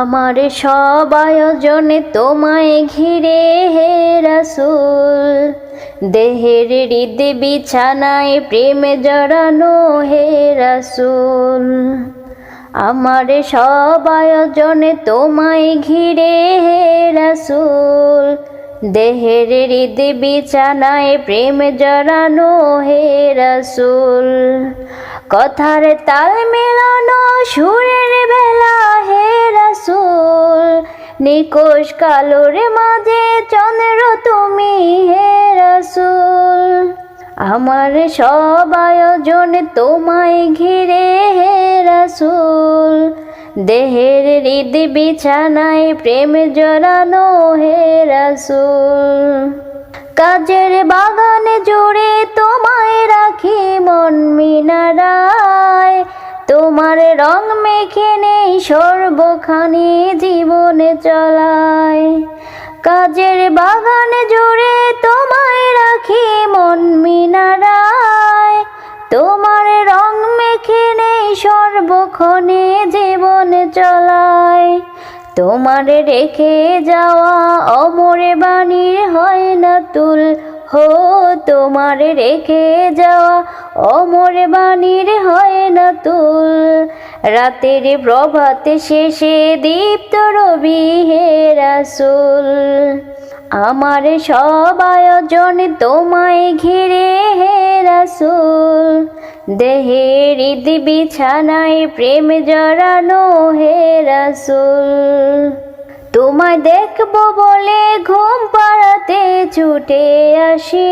আমার সব আয়োজনে তোমায় ঘিরে, হে রাসুল। দেহের হৃদ বিছানায় প্রেমে জড়ানো, হে রাসুল। আমার সব আয়োজনে তোমায় ঘিরে, হে রাসুল। দেহের হৃদ বিছানায় প্রেম জড়ানো, হে রাসুল। কথার তাল মেলানো, সুরের বেলা, হে রাসুল নিকোষ মাঝে চন্দ্র তুমি হে রাসুল। আমার সব আয়োজন তোমায় ঘিরে হে রাসুল। দেহের হৃদ বিছানায় প্রেম জড়ানো হে রাসুল। কাজের বাগানে জুড়ে তোমায় রাখি মন মিনারায় তোমার রং মেখে নেই, সর্বখানি জীবনে চলায়। কাজের বাগানে জুড়ে তোমায় রাখি মন মিনারায়। তোমার রং মেখে নেই, সর্বক্ষণে জীবনে চলায়। তোমার রেখে যাওয়া অমরে বাণীর হয় না তুল হো, তোমার রেখে যাওয়া অমর বাণীর হয় না তুল। রাতের প্রভাতে শেষে দীপ্ত রবি হে রাসুল। আমার সব আয়োজন তোমায় ঘিরে হে রাসুল। দেহের ঈদ বিছানায় প্রেম জড়ানো হে রাসুল। তোমায় দেখব বলে ঘুম পাড়াতে ছুটে আসি।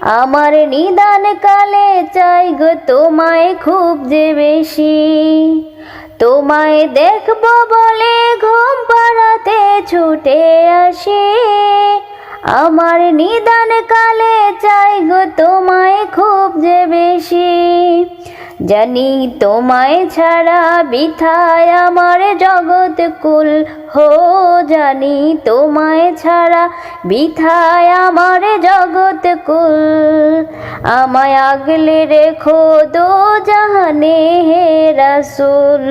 আমার নিদান কালে চাই গো তোমায় খুব যে বেশি। তোমায় দেখব বলে ঘুম পাড়াতে ছুটে আসি। আমার নিদান কালে চাই গো তোমায় খুব যে বেশি। জানি তোমায় ছাড়া বিথায় আমার জগৎ কুল। হো, জানি তোমায় ছাড়া বিথায় আমার জগৎ কুল। আমায় আগলে রেখো দো জাহানে হে রাসুল।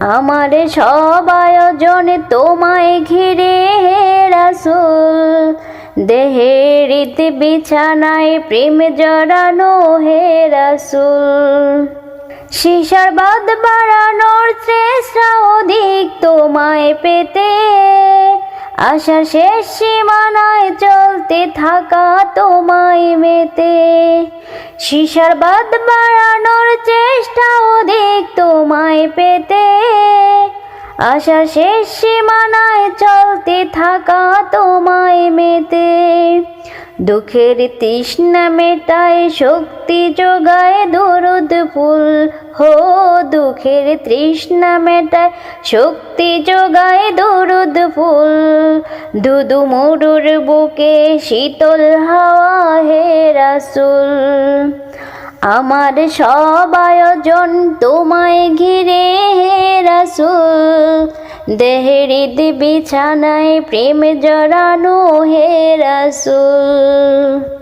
আমার সব আয়োজন তোমায় ঘিরে হে রাসুল। দেহের ঈদ বিছানায় প্রেম জড়ানো হে রাসুল। শিশার বাদ বাড়ানোর চেষ্টা অধিক তোমায় পেতে। আশা শেষ সীমানায় চলতে থাকা তোমায় মেতে। শিশার বাদ বাড়ানোর চেষ্টা অধিক তোমায় পেতে। আশা শেষ সীমানায় চলতে থাকা তোমায় মেতে। দুঃখের তৃষ্ণা মেটায়, শক্তি যোগায় দরুদ ফুল। হো, দুঃখের তৃষ্ণা মেটায়, শক্তি যোগায় দরুদ ফুল। দুদু মরুর বুকে শীতল হাওয়া হে রাসুল। আমার সব আয়োজন তোমায় ঘিরে হে রাসুল। দেহরিদ বিছানায় প্রেম জড়ানো হে রাসুল।